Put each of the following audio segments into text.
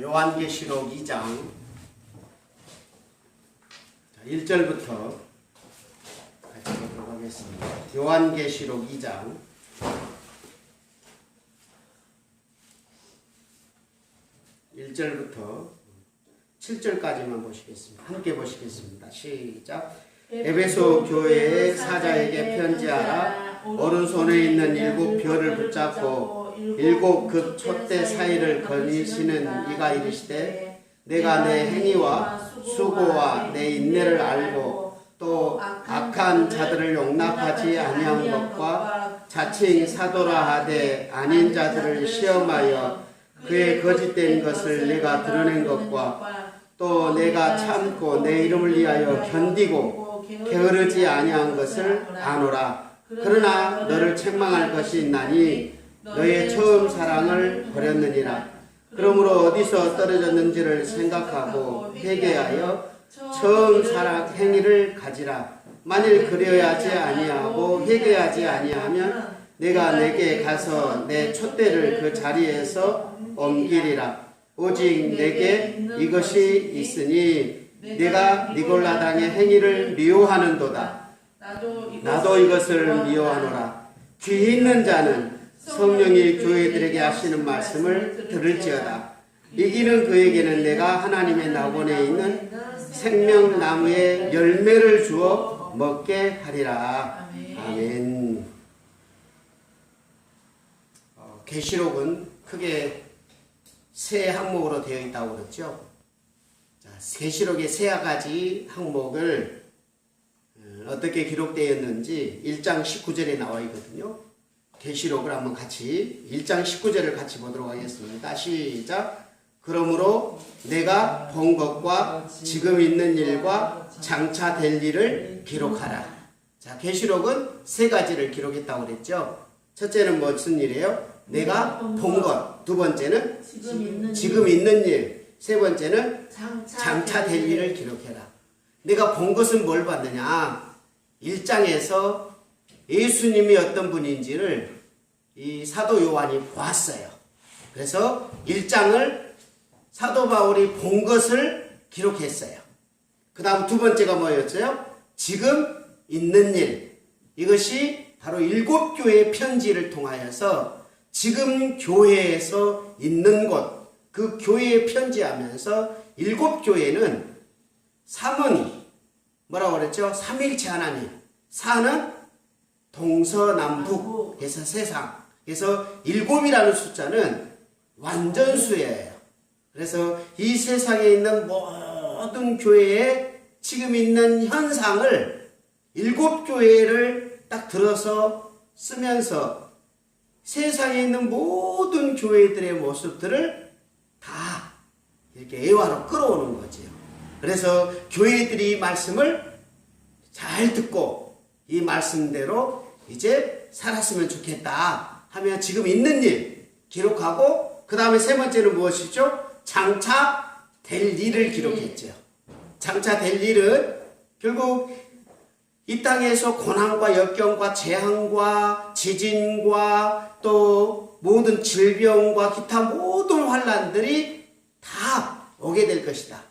자, 요한계시록 2장 자, 1절부터 같이 보도록 하겠습니다. 요한계시록 2장 1절부터 7절까지만 보시겠습니다. 함께 보시겠습니다. 시작. 에베소 교회의 사자에게 편지하라. 오른손에 있는 일곱 별을 붙잡고 일곱 그 촛대 사이를 거니시는 이가 이르시되 내가 내 행위와 수고와 내 인내를 알고 또 악한 자들을 용납하지 아니한 것과 자칭 사도라 하되 아닌 자들을 시험하여 그의 거짓된 것을 내가 드러낸 것과 또 내가 참고 내 이름을 위하여 견디고 게으르지 아니한 것을 아노라. 그러나 너를 책망할 것이 있나니 너의 처음 사랑을 버렸느니라. 그러므로 어디서 떨어졌는지를 생각하고 회개하여 처음 사랑 행위를 가지라. 만일 그려야지 아니하고 회개하지 아니하면 내가 내게 가서 내 촛대를 그 자리에서 옮기리라. 오직 내게 이것이 있으니 내가 니골라당의 행위를 미워하는도다. 나도 이것을 미워하노라. 귀 있는 자는 성령이 교회들에게 하시는 말씀을 들을지어다. 이기는 그에게는 내가 하나님의 낙원에 있는 생명나무의 열매를 주어 먹게 하리라. 아멘. 어, 계시록은 크게 세 항목으로 되어 있다고 그랬죠? 자, 계시록의 세 가지 항목을 어, 어떻게 기록되었는지 1장 19절에 나와 있거든요. 계시록을 한번 같이 1장 19절을 같이 보도록 하겠습니다. 시작. 그러므로 내가 본 것과 지금 있는 일과 장차 될 일을 기록하라. 자, 계시록은 세 가지를 기록했다고 그랬죠. 첫째는 무슨 일이에요? 내가 본 것. 두 번째는 지금 있는 일. 세 번째는 장차 될 일을 기록해라. 내가 본 것은 뭘 봤느냐? 1장에서 예수님이 어떤 분인지를 이 사도 요한이 보았어요. 그래서 1장을 사도 바울이 본 것을 기록했어요. 그 다음 두 번째가 뭐였어요? 지금 있는 일. 이것이 바로 일곱 교회의 편지를 통하여서 지금 교회에서 있는 곳, 그 교회에 편지하면서 일곱 교회는 삼은 뭐라고 그랬죠? 삼일체 하나님. 사는 동서남북에서 세상. 그래서 일곱이라는 숫자는 완전수예요. 그래서 이 세상에 있는 모든 교회에 지금 있는 현상을 일곱 교회를 딱 들어서 쓰면서 세상에 있는 모든 교회들의 모습들을 다 이렇게 애화로 끌어오는 거지요. 그래서 교회들이 이 말씀을 잘 듣고 이 말씀대로 이제 살았으면 좋겠다 하면 지금 있는 일 기록하고 그 다음에 세 번째는 무엇이죠? 장차 될 일을 기록했죠. 장차 될 일은 결국 이 땅에서 고난과 역경과 재앙과 지진과 또 모든 질병과 기타 모든 환란들이 다 오게 될 것이다.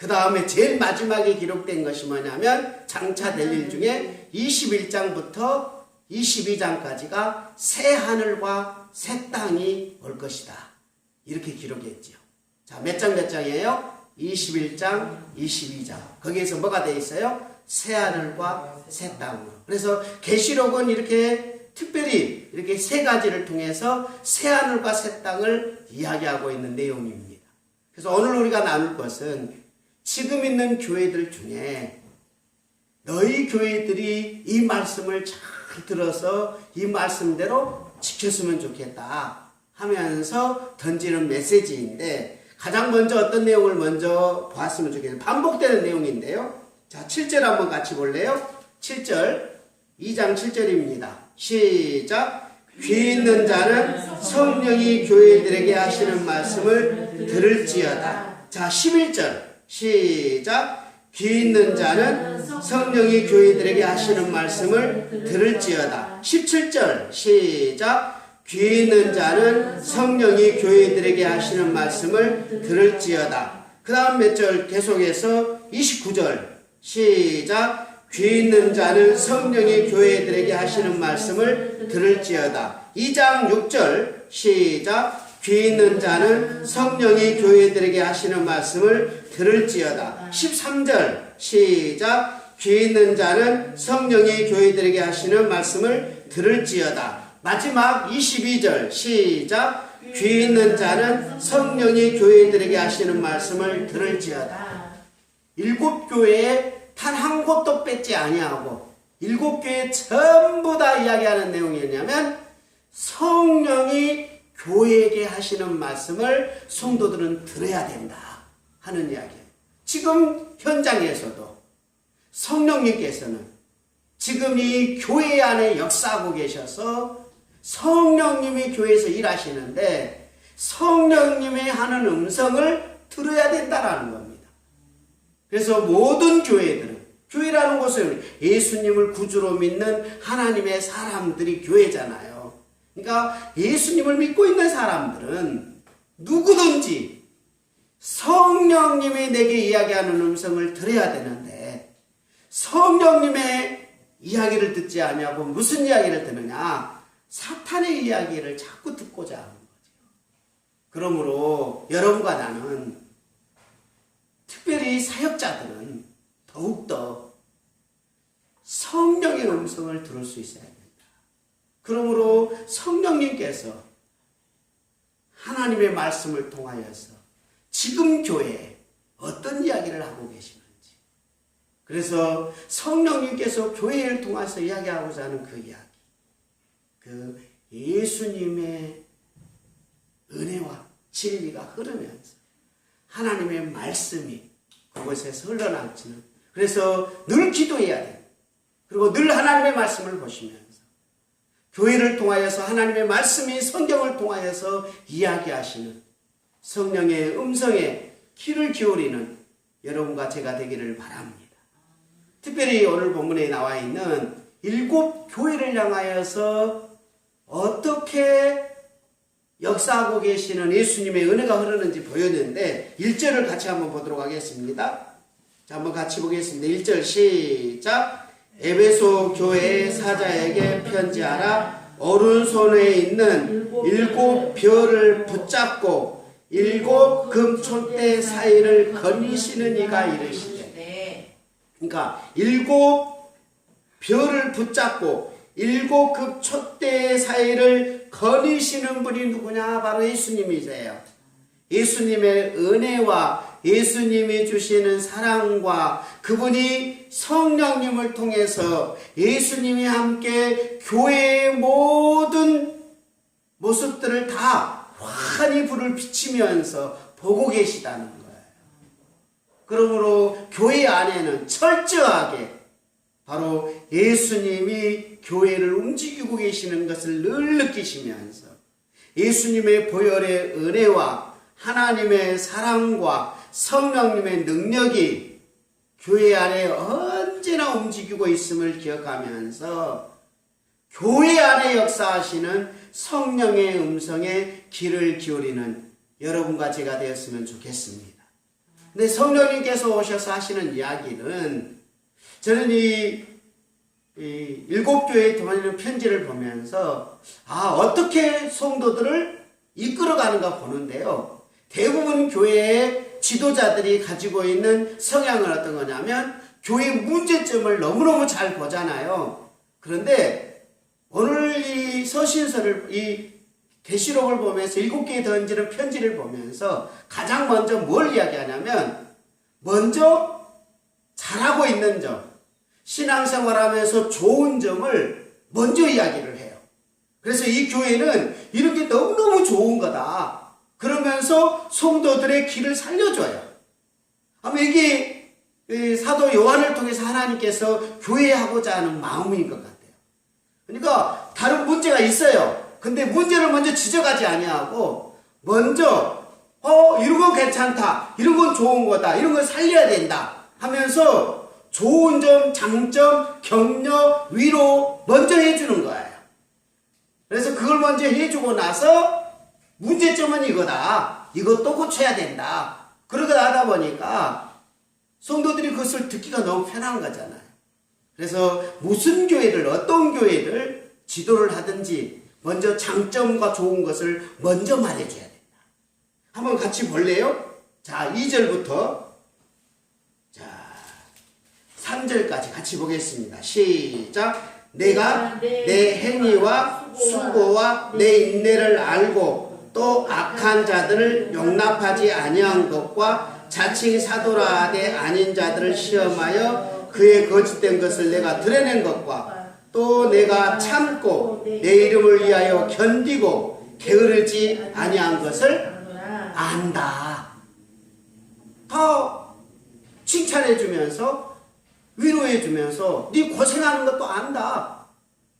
그 다음에 제일 마지막에 기록된 것이 뭐냐면 장차 될 일 중에 21장부터 22장까지가 새 하늘과 새 땅이 올 것이다. 이렇게 기록했죠. 자, 몇 장 몇 장이에요? 21장, 22장. 거기에서 뭐가 돼 있어요? 새 하늘과 새 땅으로. 그래서 계시록은 이렇게 특별히 이렇게 세 가지를 통해서 새 하늘과 새 땅을 이야기하고 있는 내용입니다. 그래서 오늘 우리가 나눌 것은 지금 있는 교회들 중에 너희 교회들이 이 말씀을 잘 들어서 이 말씀대로 지켰으면 좋겠다 하면서 던지는 메시지인데 가장 먼저 어떤 내용을 먼저 보았으면 좋겠어요. 반복되는 내용인데요. 자, 7절 한번 같이 볼래요? 7절, 2장 7절입니다. 시작. 귀 있는 자는 성령이 교회들에게 하시는 말씀을 들을지어다. 자, 11절. 시작. 귀 있는 자는 성령이 교회들에게 하시는 말씀을 들을지어다. 17절. 시작. 귀 있는 자는 성령이 교회들에게 하시는 말씀을 들을지어다. 그 다음 몇 절 계속해서 29절 시작 귀 있는 자는 성령이 교회들에게 하시는 말씀을 들을지어다. 2장 6절 시작 귀 있는 자는 성령이 교회들에게 하시는 말씀을 들을지어다. 13절 시작 귀 있는 자는 성령이 교회들에게 하시는 말씀을 들을지어다. 마지막 22절 시작 귀 있는 자는 성령이 교회들에게 하시는 말씀을 들을지어다. 일곱 교회에 단 한 곳도 뺏지 아니하고 일곱 교회 전부 다 이야기하는 내용이냐면 성령이 교회에게 하시는 말씀을 성도들은 들어야 된다 하는 이야기예요. 지금 현장에서도 성령님께서는 지금 이 교회 안에 역사하고 계셔서 성령님이 교회에서 일하시는데 성령님이 하는 음성을 들어야 된다라는 겁니다. 그래서 모든 교회들은 교회라는 곳은 예수님을 구주로 믿는 하나님의 사람들이 교회잖아요. 그러니까 예수님을 믿고 있는 사람들은 누구든지 성령님이 내게 이야기하는 음성을 들어야 되는데 성령님의 이야기를 듣지 아니하고 무슨 이야기를 듣느냐? 사탄의 이야기를 자꾸 듣고자 하는 거죠. 그러므로 여러분과 나는 특별히 사역자들은 더욱더 성령의 음성을 들을 수 있어야 된다. 그러므로 성령님께서 하나님의 말씀을 통하여서 지금 교회에 어떤 이야기를 하고 계시는지 그래서 성령님께서 교회를 통해서 이야기하고자 하는 그 이야기 그 예수님의 은혜와 진리가 흐르면서 하나님의 말씀이 그곳에서 흘러나오지는 그래서 늘 기도해야 돼요. 그리고 늘 하나님의 말씀을 보시면서 교회를 통하여서 하나님의 말씀이 성경을 통하여서 이야기하시는 성령의 음성에 귀를 기울이는 여러분과 제가 되기를 바랍니다. 특별히 오늘 본문에 나와 있는 일곱 교회를 향하여서 어떻게 역사하고 계시는 예수님의 은혜가 흐르는지 보였는데 1절을 같이 한번 보도록 하겠습니다. 자, 한번 같이 보겠습니다. 1절 시작. 에베소 교회 사자에게 편지하라. 오른손에 있는 일곱 별을 붙잡고 일곱 금촛대 사이를 거니시는 이가 이르시되. 네. 그러니까 일곱 별을 붙잡고 일곱 급 촛대 사이를 거니시는 분이 누구냐? 바로 예수님이세요. 예수님의 은혜와 예수님이 주시는 사랑과 그분이 성령님을 통해서 예수님이 함께 교회의 모든 모습들을 다 환히 불을 비치면서 보고 계시다는 거예요. 그러므로 교회 안에는 철저하게 바로 예수님이 교회를 움직이고 계시는 것을 늘 느끼시면서 예수님의 보혈의 은혜와 하나님의 사랑과 성령님의 능력이 교회 안에 언제나 움직이고 있음을 기억하면서 교회 안에 역사하시는 성령의 음성에 귀를 기울이는 여러분과 제가 되었으면 좋겠습니다. 근데 성령님께서 오셔서 하시는 이야기는 저는 이, 이 일곱 교회에 통하는 편지를 보면서 아 어떻게 성도들을 이끌어가는가 보는데요. 대부분 교회의 지도자들이 가지고 있는 성향은 어떤 거냐면 교회 문제점을 너무너무 잘 보잖아요. 그런데 오늘 이 서신서를 이 계시록을 보면서 일곱 개에 던지는 편지를 보면서 가장 먼저 뭘 이야기하냐면 먼저 잘하고 있는 점, 신앙생활하면서 좋은 점을 먼저 이야기를 해요. 그래서 이 교회는 이렇게 너무너무 좋은 거다. 그러면서 성도들의 길을 살려줘요. 아마 이게 사도 요한을 통해서 하나님께서 교회하고자 하는 마음인 것 같아요. 그러니까 다른 문제가 있어요. 근데 문제를 먼저 지적하지 아니하고 먼저 어 이런 건 괜찮다. 이런 건 좋은 거다. 이런 건 살려야 된다. 하면서 좋은 점, 장점, 격려, 위로 먼저 해주는 거예요. 그래서 그걸 먼저 해주고 나서 문제점은 이거다. 이것도 고쳐야 된다. 그러고 나다 보니까 성도들이 그것을 듣기가 너무 편한 거잖아요. 그래서 무슨 교회를 어떤 교회를 지도를 하든지 먼저 장점과 좋은 것을 먼저 말해줘야 된다. 한번 같이 볼래요? 자, 2절부터 자, 3절까지 같이 보겠습니다. 시작. 내가 내 행위와 수고와 내 인내를 알고 또 악한 자들을 용납하지 아니한 것과 자칭 사도라 하되 아닌 자들을 시험하여 그의 거짓된 것을 내가 드러낸 것과 또 내가 참고 내 이름을 위하여 견디고 게으르지 아니한 것을. 안다. 더 칭찬해주면서 위로해주면서 네 고생하는 것도 안다.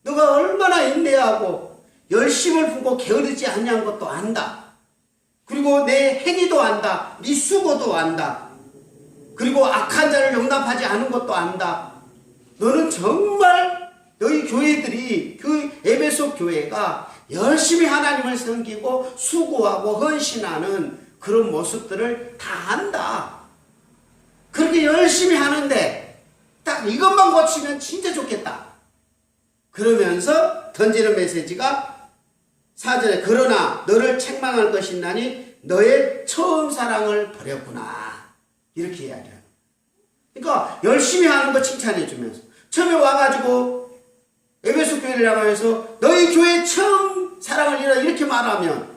너가 얼마나 인내하고 열심을 품고 게으르지 아니한 것도 안다. 그리고 내 행위도 안다. 네 수고도 안다. 그리고 악한 자를 용납하지 않은 것도 안다. 너는 정말 너희 교회들이 그 에베소 교회가 열심히 하나님을 섬기고 수고하고 헌신하는 그런 모습들을 다 안다. 그렇게 열심히 하는데 딱 이것만 고치면 진짜 좋겠다. 그러면서 던지는 메시지가 사절에 그러나 너를 책망할 것이 나니 너의 처음 사랑을 버렸구나. 이렇게 이야기해요. 그러니까 열심히 하는 거 칭찬해 주면서 처음에 와가지고 에베소 교회를 향하여서 너희 교회 처음 사랑을 잃어 이렇게 말하면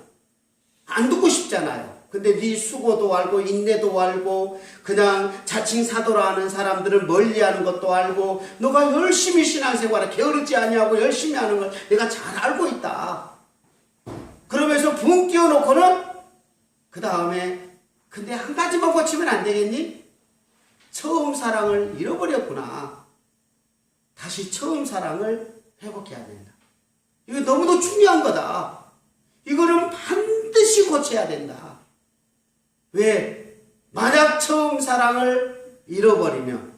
안 듣고 싶잖아요. 근데 네 수고도 알고 인내도 알고 그냥 자칭 사도라 하는 사람들을 멀리하는 것도 알고 너가 열심히 신앙생활을 게으르지 아니하고 열심히 하는 걸 내가 잘 알고 있다. 그러면서 붕 띄워놓고는 그 다음에 근데 한 가지만 고치면 안 되겠니? 처음 사랑을 잃어버렸구나. 다시 처음 사랑을 회복해야 된다. 이거 너무도 중요한 거다. 이거는 반드시 고쳐야 된다. 왜? 만약 처음 사랑을 잃어버리면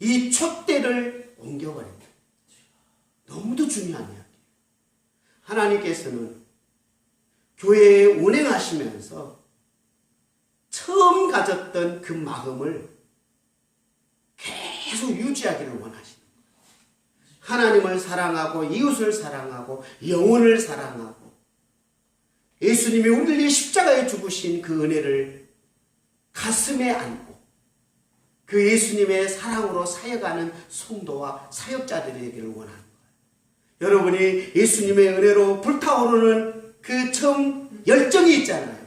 이 촛대를 옮겨버린다. 너무도 중요한 이야기예요. 하나님께서는 교회에 운행하시면서 처음 가졌던 그 마음을 계속 유지하기를 원하시는 거예요. 하나님을 사랑하고 이웃을 사랑하고 영혼을 사랑하고 예수님이 우리를 위해 십자가에 죽으신 그 은혜를 가슴에 안고 그 예수님의 사랑으로 사역하는 성도와 사역자들이 되기를 원하는 거예요. 여러분이 예수님의 은혜로 불타오르는 그 처음 열정이 있잖아요.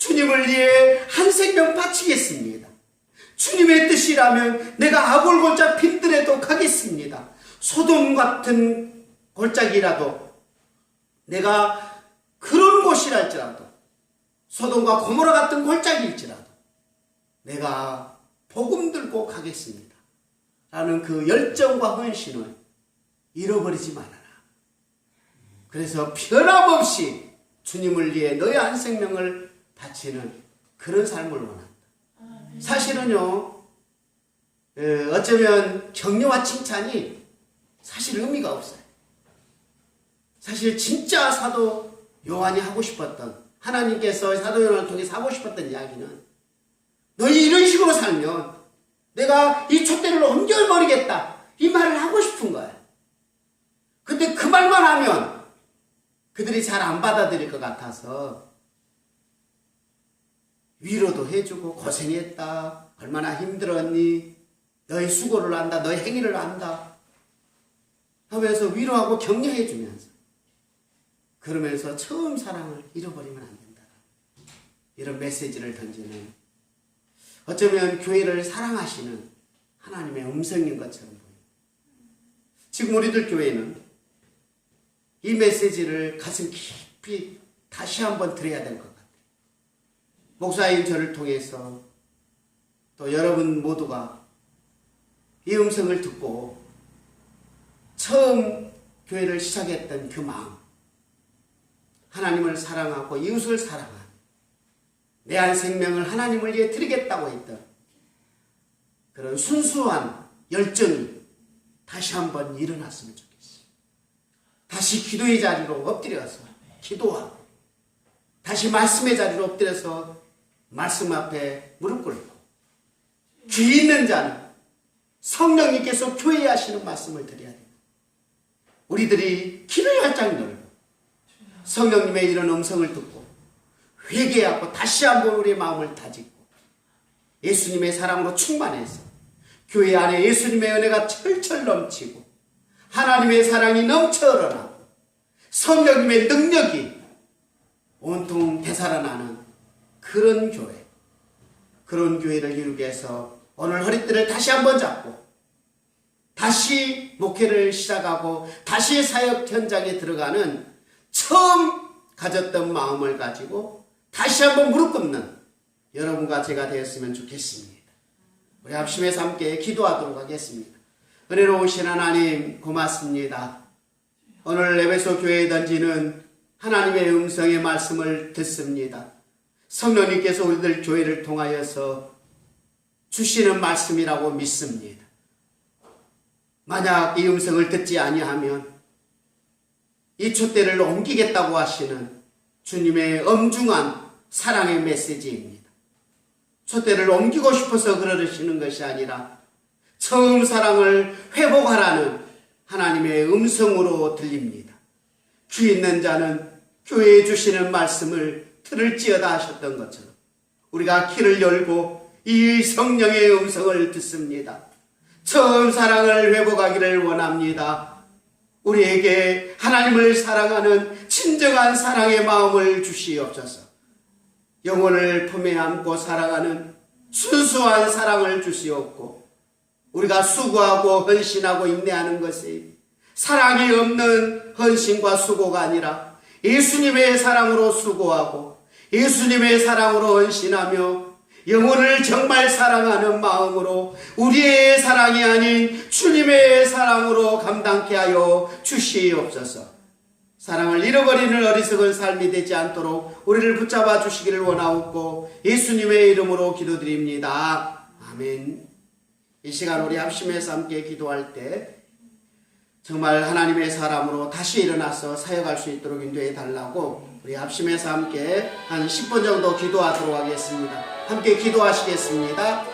주님을 위해 한 생명 바치겠습니다. 주님의 뜻이라면 내가 아골골짝 빈들에도 가겠습니다. 소돔 같은 골짜기라도 내가 그런 곳이랄지라도 소돔과 고모라 같은 골짜기일지라도 내가 복음 들고 가겠습니다. 라는 그 열정과 헌신을 잃어버리지 말아라. 그래서 변함없이 주님을 위해 너의 한 생명을 바치는 그런 삶을 원한다. 사실은요, 에, 어쩌면 격려와 칭찬이 사실 의미가 없어요. 사실 진짜 사도 요한이 하고 싶었던 하나님께서 사도 요한을 통해서 하고 싶었던 이야기는 너희 이런 식으로 살면 내가 이 촛대를 옮겨버리겠다 이 말을 하고 싶은 거예요. 근데 그 말만 하면 그들이 잘 안 받아들일 것 같아서 위로도 해주고 고생했다 얼마나 힘들었니 너의 수고를 안다 너의 행위를 안다 하면서 위로하고 격려해 주면서 그러면서 처음 사랑을 잃어버리면 안 된다. 이런 메시지를 던지는 어쩌면 교회를 사랑하시는 하나님의 음성인 것처럼 보여요. 지금 우리들 교회는 이 메시지를 가슴 깊이 다시 한번 드려야 될 것 같아요. 목사인 저를 통해서 또 여러분 모두가 이 음성을 듣고 처음 교회를 시작했던 그 마음, 하나님을 사랑하고 이웃을 사랑하는 내한 생명을 하나님을 위해 드리겠다고 했던 그런 순수한 열정이 다시 한번 일어났으면 좋겠어요. 다시 기도의 자리로 엎드려서 기도하고 다시 말씀의 자리로 엎드려서 말씀 앞에 무릎 꿇고 귀 있는 자는 성령님께서 교회에 하시는 말씀을 드려야 됩니다. 우리들이 귀를 활짝 열고 성령님의 이런 음성을 듣고 회개하고 다시 한번 우리의 마음을 다짓고 예수님의 사랑으로 충만해서 교회 안에 예수님의 은혜가 철철 넘치고 하나님의 사랑이 넘쳐 흘러나고 성령님의 능력이 온통 되살아나는 그런 교회 그런 교회를 이루기 위해서 오늘 허리띠를 다시 한번 잡고 다시 목회를 시작하고 다시 사역 현장에 들어가는 처음 가졌던 마음을 가지고 다시 한번 무릎 꿇는 여러분과 제가 되었으면 좋겠습니다. 우리 합심해서 함께 기도하도록 하겠습니다. 은혜로우신 하나님 고맙습니다. 오늘 에베소 교회에 던지는 하나님의 음성의 말씀을 듣습니다. 성령님께서 우리들 교회를 통하여서 주시는 말씀이라고 믿습니다. 만약 이 음성을 듣지 아니하면 이 촛대를 옮기겠다고 하시는 주님의 엄중한 사랑의 메시지입니다. 촛대를 옮기고 싶어서 그러시는 것이 아니라 처음 사랑을 회복하라는 하나님의 음성으로 들립니다. 귀 있는 자는 교회에 주시는 말씀을 들을지어다 하셨던 것처럼 우리가 귀를 열고 이 성령의 음성을 듣습니다. 처음 사랑을 회복하기를 원합니다. 우리에게 하나님을 사랑하는 진정한 사랑의 마음을 주시옵소서. 영혼을 품에 안고 사랑하는 순수한 사랑을 주시옵고 우리가 수고하고 헌신하고 인내하는 것이 사랑이 없는 헌신과 수고가 아니라 예수님의 사랑으로 수고하고 예수님의 사랑으로 헌신하며 영혼을 정말 사랑하는 마음으로 우리의 사랑이 아닌 주님의 사랑으로 감당케 하여 주시옵소서. 사랑을 잃어버리는 어리석은 삶이 되지 않도록 우리를 붙잡아 주시기를 원하옵고 예수님의 이름으로 기도드립니다. 아멘. 이 시간 우리 합심해서 함께 기도할 때 정말 하나님의 사람으로 다시 일어나서 사역할 수 있도록 인도해 달라고 우리 합심해서 함께 한 10분 정도 기도하도록 하겠습니다. 함께 기도하시겠습니다.